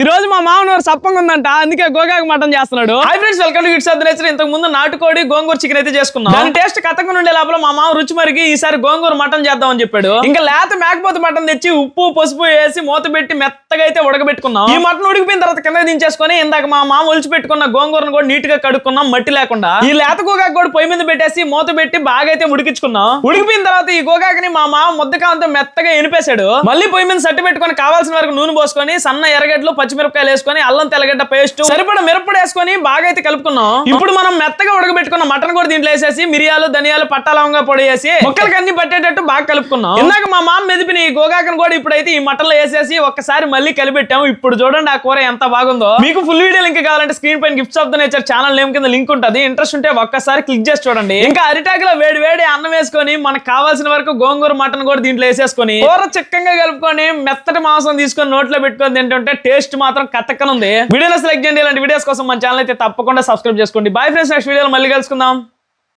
ఈ రోజు మా మామనూరు సప్పంగా ఉందంట అందుకే గోగాకు మటన్ చేస్తున్నాడు. Hi friends welcome to gifts nature ఇంతకు ముందు నాటుకోడి గోంగూర చికెన్ అయితే చేసుకున్నాం. దాని టేస్ట్ కథకు ఉండే లోపల మా మామ రుచి మరిగి ఈసారి గోంగూర మటన్ చేద్దాం అని చెప్పాడు. ఇంకా లేత మేకపోతే మటన్ తెచ్చి ఉప్పు పసుపు వేసి మూత పెట్టి మెత్తగా అయితే ఉడకబెట్టుకున్నాం. ఈ మటన్ ఉడికిపోయిన తర్వాత కింద దించేసుకొని ఇందాక మా మామ ఒలిచి పెట్టుకున్న గోంగూరను కూడా నీట్గా కడుక్కున్నాం మట్టి లేకుండా. ఈ లేత గోగాకు కూడా పొయ్యి మీద పెట్టేసి మూత పెట్టి బాగా అయితే ఉడికించుకున్నాం. ఉడికిపోయిన తర్వాత ఈ గోగాకుని మా మామ ముద్దకాంతో మెత్తగా ఎనిపేశాడు. మళ్ళీ పొయ్యి మీద సట్టి పెట్టుకొని కావాల్సిన వరకు నూనె పోసుకొని సన్న ఎర్రగడ్డలు పచ్చిమిరపకాయలు వేసుకొని అల్లం తెల్లగడ్డ పేస్ట్ సరిపడ మిరప్పొడి వేసుకొని బాగా అయితే కలుపుకున్నాం. ఇప్పుడు మనం మెత్తగా ఉడకబెట్టుకున్న మటన్ కూడా దీంట్లో వేసేసి మిరియాలు ధనియాలు పట్టాలంగా పొడి వేసి మొక్కలకి అన్ని పట్టేటట్టు బాగా కలుపుకున్నాం. ఇందాక మా మామ మెదిపిన ఈ గోగాకను కూడా ఇప్పుడైతే ఈ మటన్లో వేసేసి ఒక్కసారి మళ్ళీ కలిపెట్టాము. ఇప్పుడు చూడండి ఆ కూర ఎంత బాగుందో. మీకు ఫుల్ వీడియో లింక్ కావాలంటే స్క్రీన్ పైన gifts of the nature channel name కింద లింక్ ఉంటుంది. ఇంట్రెస్ట్ ఉంటే ఒక్కసారి క్లిక్ చేసి చూడండి. ఇంకా అరిటాకులో వేడి వేడి అన్నం వేసుకొని మనకు కావాల్సిన వరకు గోంగూర మటన్ కూడా దీంట్లో వేసేసుకొని కూర చిక్కంగా కలుపుకొని మెత్తటి మాంసం తీసుకొని నోట్లో పెట్టుకొని తింటుంటే టేస్ట్ మాత్రం కత్తక్కనుంది వీడియోలో సెలెక్ట్ చేయండి. ఇలాంటి వీడియోస్ కోసం మన ఛానల్ అయితే తప్పకుండా సబ్స్క్రైబ్ చేసుకోండి. బాయ్ ఫ్రెండ్స్ నెక్స్ట్ వీడియోలో మళ్ళీ కలుసుకుందాం.